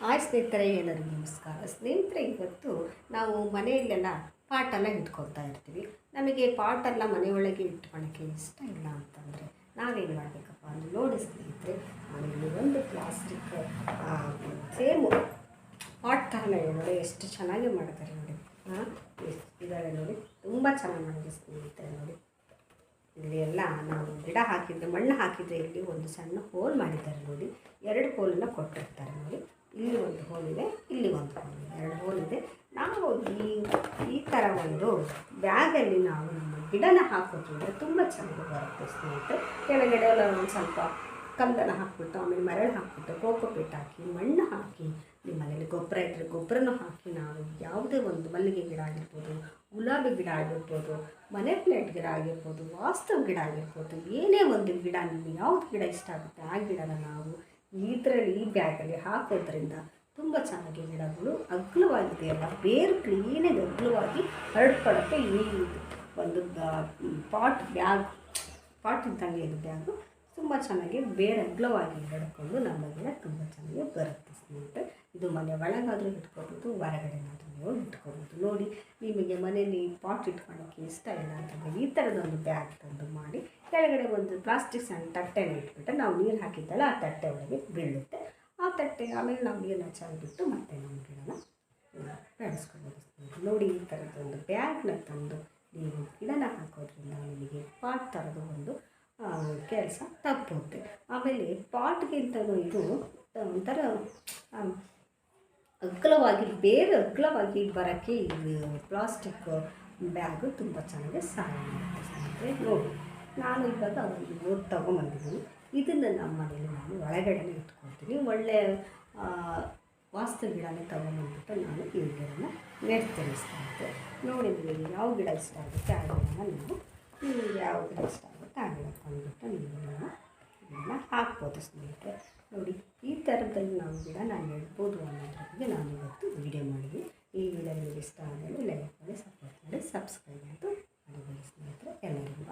Hi ಸ್ನೇಹಿತರೆ, ಎಲ್ಲರಿಗೂ ನಮಸ್ಕಾರ. ಸ್ನೇಹಿತರೆ, ಇವತ್ತು ನಾವು ಮನೆಯಲ್ಲೆಲ್ಲ ಪಾಟೆಲ್ಲ ಇಟ್ಕೊಳ್ತಾ ಇರ್ತೀವಿ. ನಮಗೆ ಪಾಟೆಲ್ಲ ಮನೆಯೊಳಗೆ ಇಟ್ಕೊಳಕ್ಕೆ ಇಷ್ಟ ಇಲ್ಲ ಅಂತಂದರೆ ನಾವೇನು ಮಾಡಬೇಕಪ್ಪ ಅಂದರೆ, ನೋಡಿ ಸ್ನೇಹಿತರೆ, ಮನೆಯಲ್ಲಿ ಒಂದು ಪ್ಲಾಸ್ಟಿಕ್ ಸೇಮು ಪಾಟ್ ಥರನೇ ನೋಡಿ, ಎಷ್ಟು ಚೆನ್ನಾಗಿ ಮಾಡ್ತಾರೆ ನೋಡಿ. ಹಾಂ ಇದ್ದಾರೆ ನೋಡಿ. ತುಂಬ ಚೆನ್ನಾಗಿ ಮಾಡಿದೆ ಸ್ನೇಹಿತರೆ ನೋಡಿ. ಇಲ್ಲಿ ಎಲ್ಲ ನಾವು ಗಿಡ ಹಾಕಿದ್ದೆ ಮಣ್ಣು ಹಾಕಿದ್ದೆ ಇಲ್ಲಿ ಒಂದು ಸಣ್ಣ ಹೋಲ್ ಮಾಡಿದ್ದಾರೆ ನೋಡಿ. ಎರಡು ಹೋಲನ್ನು ಕೊಟ್ಟಿರ್ತಾರೆ ನೋಡಿ. ಇಲ್ಲಿ ಒಂದು ಹೋಲ್ ಇದೆ, ಇಲ್ಲಿ ಒಂದು ಹೋಲ್ ಇದೆ. ಎರಡು ಹೋಲ್ ಇದೆ. ನಾವು ಈ ಈ ಥರ ಒಂದು ಬ್ಯಾಗಲ್ಲಿ ನಾವು ನಮ್ಮ ಗಿಡನ ಹಾಕೋದ್ರಿಂದ ತುಂಬ ಚೆನ್ನಾಗಿ ಬರುತ್ತೆ ಸ್ನೇಹಿತರೆ. ಕೆಳಗಡೆ ಎಲ್ಲ ಒಂದು ಸ್ವಲ್ಪ ಕಂದನ ಹಾಕ್ಬಿಟ್ಟು, ಆಮೇಲೆ ಮರಳು ಹಾಕ್ಬಿಟ್ಟು ಕೋಕೋ ಪೀಟ್ ಹಾಕಿ, ಮಣ್ಣು ಹಾಕಿ ನಿಮ್ಮ ಮನೇಲಿ ಗೊಬ್ಬರ ಇಟ್ಟರೆ ಗೊಬ್ಬರನೂ ಹಾಕಿ ನಾವು ಯಾವುದೇ ಒಂದು ಮಲ್ಲಿಗೆ ಗಿಡ ಆಗಿರ್ಬೋದು, ಗುಲಾಬಿ ಗಿಡ ಆಗಿರ್ಬೋದು, ಮನೆ ಪ್ಲೇಟ್ ಗಿಡ ಆಗಿರ್ಬೋದು, ವಾಸ್ತವ ಗಿಡ ಆಗಿರ್ಬೋದು, ಏನೇ ಒಂದು ಗಿಡ ನಿಮಗೆ ಯಾವ್ದು ಗಿಡ ಇಷ್ಟ ಆಗುತ್ತೆ ಆ ಗಿಡನ ನಾವು ಇದರಲ್ಲಿ ಈ ಬ್ಯಾಗಲ್ಲಿ ಹಾಕೋದ್ರಿಂದ ತುಂಬ ಚೆನ್ನಾಗಿ ಗಿಡಗಳು ಅಗ್ಲವಾಗಿದೆಯಲ್ಲ ಬೇರು ಕ್ಲೀನಾಗಿ ಅಗ್ಲವಾಗಿ ಹರಡ್ಕೊಳ್ಳೋಕ್ಕೆ ಈ ಒಂದು ಪಾಟ್ ಬ್ಯಾಗ್ ಪಾಟ್ ಇದ್ದಂಗೆ ಇದು ಬ್ಯಾಗು ತುಂಬ ಚೆನ್ನಾಗಿ ಬೇರೆ ಅಗ್ಲವಾಗಿ ಹರಡ್ಕೊಂಡು ನಮ್ಮ ಗಿಡ ತುಂಬ ಚೆನ್ನಾಗಿ ಬರುತ್ತೆ ಸ್ನೇಹಿತರೆ. ಇದು ಮನೆ ಒಳಗಾದರೂ ಇಟ್ಕೋಬೋದು, ಹೊರಗಡೆನಾದರೂ ನೀವು ಇಟ್ಕೋಬೋದು. ನೋಡಿ, ನಿಮಗೆ ಮನೆಯಲ್ಲಿ ಪಾಟ್ ಇಟ್ಕೊಳ್ಳೋಕ್ಕೆ ಇಷ್ಟ ಇಲ್ಲ ಅಂತಂದರೆ ಈ ಥರದೊಂದು ಬ್ಯಾಗ್ ತಂದು ಮಾಡಿ, ಕೆಳಗಡೆ ಒಂದು ಪ್ಲಾಸ್ಟಿಕ್ ಸಣ್ಣ ತಟ್ಟೆನ ಇಟ್ಬಿಟ್ಟು ನಾವು ನೀರು ಹಾಕಿದ್ದಲ್ಲ ಆ ತಟ್ಟೆ ಒಳಗೆ ಬೀಳುತ್ತೆ. ಆ ತಟ್ಟೆ ಆಮೇಲೆ ನಾವು ನೀರು ಚೆಲ್ಬಿಟ್ಟು ಮತ್ತೆ ನಮ್ಮ ಗಿಡನ ಬೆಳೆಸ್ಕೊಬೋದು. ನೋಡಿ, ಈ ಥರದೊಂದು ಬ್ಯಾಗ್ನ ತಂದು ನೀವು ಗಿಡನ ಹಾಕೋದ್ರಿಂದ ನಿಮಗೆ ಪಾಟ್ ಥರದ ಒಂದು ಕೆಲಸ ತಪ್ಪುತ್ತೆ. ಆಮೇಲೆ ಪಾಟ್ಗಿಂತಲೂ ಇದು ಒಂಥರ ಆ, ಅಗ್ಲವಾಗಿ ಬೇರೆ ಅಗ್ಲವಾಗಿ ಬರೋಕ್ಕೆ ಇದು ಪ್ಲಾಸ್ಟಿಕ್ ಬ್ಯಾಗು ತುಂಬ ಚೆನ್ನಾಗಿ ಸಹಾಯ ಮಾಡುತ್ತೆ ಸ್ನೇಹಿತರೆ. ನೋಡಿ ನಾನು ಇವಾಗ ಒಂದು ಓದ್ ತೊಗೊಂಬಂದಿದ್ದೀನಿ. ಇದನ್ನು ನಮ್ಮ ಮನೇಲಿ ನಾನು ಒಳಗಡೆನೇ ಇಟ್ಕೊಳ್ತೀನಿ. ಒಳ್ಳೆಯ ವಾಸ್ತು ಗಿಡನೇ ತೊಗೊಂಬಂದ್ಬಿಟ್ಟು ನಾನು ಈ ಗಿಡನ ನೆಡ್ತೀನಿ ಸ್ನೇಹಿತರೆ. ನೋಡಿ ಯಾವ ಗಿಡ ಇಷ್ಟ ಆಗುತ್ತೆ ಆ ಗಿಡನ ನೀವು ನಿಮಗೆ ಯಾವ ಗಿಡ ಇಷ್ಟ ಆಗುತ್ತೆ ಆ ಗಿಡ ತಂದುಬಿಟ್ಟು ನೀವು ಇದನ್ನು ಹಾಕ್ಬೋದು ಸ್ನೇಹಿತರೆ. ನೋಡಿ ಈ ಥರದಲ್ಲಿ ನಾವು ಕೂಡ ನಾನು ಹೇಳ್ಬೋದು ಅನ್ನೋದ್ರ ಬಗ್ಗೆ ನಾನು ಇವತ್ತು ವಿಡಿಯೋ ಮಾಡಿದ್ವಿ ಈ ವಿಡಿಯೋ ನಿಮಗೆ ಇಷ್ಟ ಆದರೆ ಲೈಕ್ ಮಾಡಿ ಸಪೋರ್ಟ್ ಮಾಡಿ ಸಬ್ಸ್ಕ್ರೈಬ್ ಮಾಡಿ ಮಾಡಿದ್ದೀನಿ ಸ್ನೇಹಿತರೆ. ಎಲ್ಲರಿಗೂ